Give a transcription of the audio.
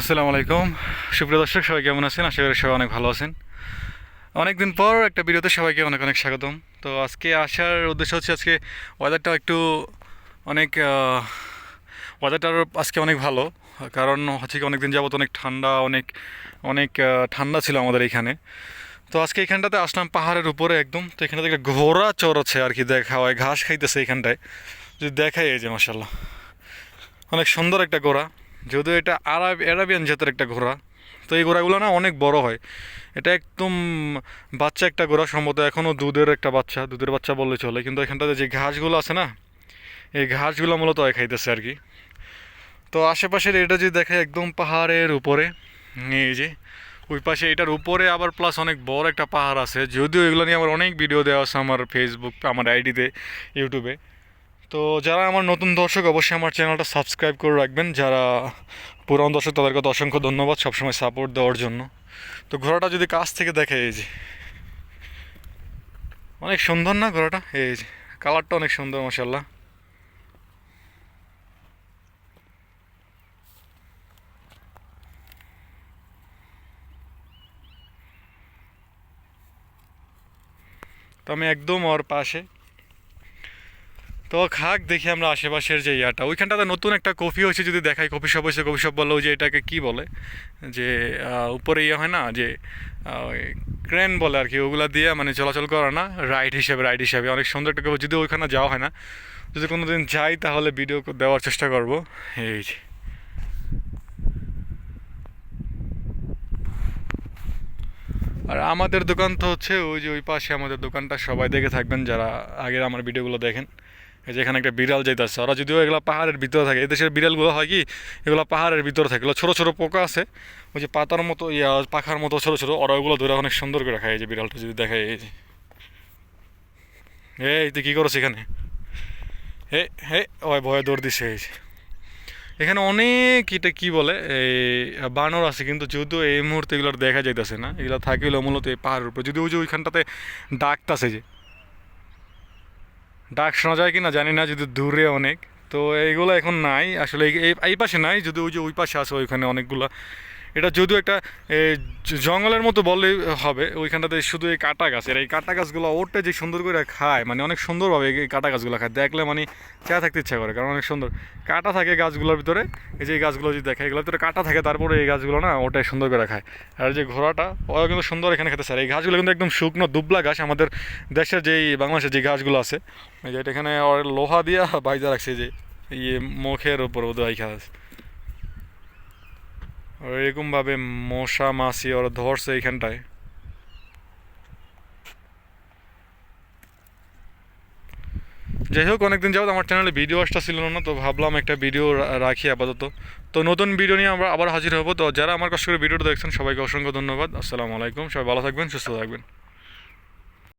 আসসালামু আলাইকুম। সুপ্রিয় দর্শক, সবাই কেমন আছেন? আশা করি সবাই অনেক ভালো আছেন। অনেকদিন পর একটা ভিডিওতে সবাইকে অনেক অনেক স্বাগতম। তো আজকে আসার উদ্দেশ্য হচ্ছে আজকে ওয়েদারটা একটু অনেক ওয়েদারটা আজকে অনেক ভালো। কারণ হচ্ছে কি অনেক দিন যাবত অনেক ঠান্ডা, অনেক অনেক ঠান্ডা ছিল আমাদের এখানে। তো আজকে এখানটাতে আসলাম পাহাড়ের উপরে একদম। তো এখানটাতে একটা ঘোড়া চড়াচ্ছে আর কি, দেখা হয়, ঘাস খাইতেছে এখানটায়। যদি দেখাই এই যে মাসাল্লাহ অনেক সুন্দর একটা ঘোড়া। যদিও এটা আরব, অ্যারাবিয়ান জাতের একটা ঘোড়া, তো এই ঘোড়াগুলো না অনেক বড় হয়। এটা একদম বাচ্চা একটা ঘোড়া, সম্ভবত এখনও দুধের একটা বাচ্চা, দুধের বাচ্চা বললে চলে। কিন্তু এখানটাতে যে ঘাসগুলো আছে না, এই ঘাসগুলো মূলত খাইতেছে আর কি। তো আশেপাশের এটা যদি দেখায় একদম পাহাড়ের উপরে, এই যে, ওই পাশে এটার উপরে আবার প্লাস অনেক বড় একটা পাহাড় আছে। যদিও এগুলো নিয়ে আমার অনেক ভিডিও দেওয়া আছে আমার ফেসবুক আমার আইডিতে ইউটিউবে তো যারা আমার নতুন দর্শক, অবশ্যই আমার চ্যানেলটা সাবস্ক্রাইব করে রাখবেন। যারা পুরান দর্শক, তাদেরকে অসংখ্য ধন্যবাদ সবসময় সাপোর্ট দেওয়ার জন্য। তো ঘোড়াটা যদি কাছ থেকে দেখে, এই যে। অনেক সুন্দর না ঘোড়াটা? এই যে কালারটা অনেক সুন্দর মাসাল্লাহ তো আমি একদম ওর পাশে তো খাক, দেখি আমরা আশেপাশের যে ইয়াটা। ওইখানটাতে নতুন একটা কফি হয়েছে, যদি দেখাই। কফি শপ হয়েছে কফি শপ বলল যে এটাকে কি বলে? যে উপরে ইয়ে হয় না? যে ক্রেন বলে আর কি, ওগুলা দিয়ে মানে চলাচল করা না, রাইড হিসেবে রাইড হিসেবে। অনেক সুন্দর একটা কফি। যদি ওইখানে যাওয়া হয় না, যদি কোনো দিন যাই তাহলে ভিডিও দেওয়ার চেষ্টা করব। এই যে। আর আমাদের দোকান তো হচ্ছে ওই যে ওই পাশে আমাদের দোকানটা, সবাই দেখে থাকবেন যারা আগের আমার ভিডিওগুলো দেখেন। এই যে এখানে একটা বিড়াল যাইতেছে, ওরা যদিও এগুলো পাহাড়ের ভিতরে থাকে, এদেশের বিড়ালগুলো হয় কি, এগুলো পাহাড়ের ভিতরে থাকে, এগুলো ছোটো ছোটো পোকা আছে, ওই যে পাতার মতো, ইয়া, পাখার মতো ছোটো ছোটো, ওরা ওগুলো ধরে অনেক সুন্দর করে খায় এই যে বিড়ালটা যদি দেখায়, এই যে। এই, তুই কী করছ এখানে? হে হে ওই ভয়ে দৌড় দিছে, এই যে। এখানে অনেক এটা কী বলে, এই, বানর আছে, কিন্তু যদিও এই মুহূর্তে এগুলোর দেখা যাইতেছে না, এগুলো থাকিল মূলত এই পাহাড়ের উপরে, যদি ওই যে ওইখানটাতে ডাকতাছে যে ডাক শোনা যায় কি না জানি না, যদি দূরে অনেক। তো এইগুলো এখন নাই। আসলে এই- পাশে নাই, যদি ওই যে ওই পাশে আছে ওইখানে অনেকগুলো এটা যদিও একটা জঙ্গলের মতো বললেই হবে, ওইখানটাতে শুধু এই কাটা গাছ। এর এই কাটা গাছগুলো ওরটা যে সুন্দর করে খায় মানে অনেক সুন্দরভাবে এই কাটা গাছগুলো খায়। দেখলে মানে চেয়া থাকতে ইচ্ছা করে, কারণ অনেক সুন্দর। কাটা থাকে গাছগুলোর ভিতরে, এই যে গাছগুলো যদি দেখে, এগুলোর ভিতরে কাটা থাকে, তারপরে এই গাছগুলো না ওটাই সুন্দর করে খায়। আর যে ঘোড়াটা ওরা কিন্তু সুন্দর এখানে খেতে চায়। এই গাছগুলো কিন্তু একদম শুকনো, দুবলা গাছ। আমাদের দেশের যেই, বাংলাদেশের যে গাছগুলো আছে, এই যে এটা এখানে লোহা দিয়া বাইজা রাখছে যে ইয়ে মুখের ওপর বোধ হয় খাস আর এরকমভাবে মশা, মাছি ওরা ধরছে এইখানটায়। যাই হোক, অনেকদিন যাবত আমার চ্যানেলে ভিডিও আসটা ছিল না, তো ভাবলাম একটা ভিডিও রাখি আপাতত। তো নতুন ভিডিও নিয়ে আমরা আবার হাজির হব। তো যারা আমার কষ্ট করে ভিডিওটা দেখছেন, সবাইকে অসংখ্য ধন্যবাদ। আসসালামু আলাইকুম। সবাই ভালো থাকবেন, সুস্থ থাকবেন।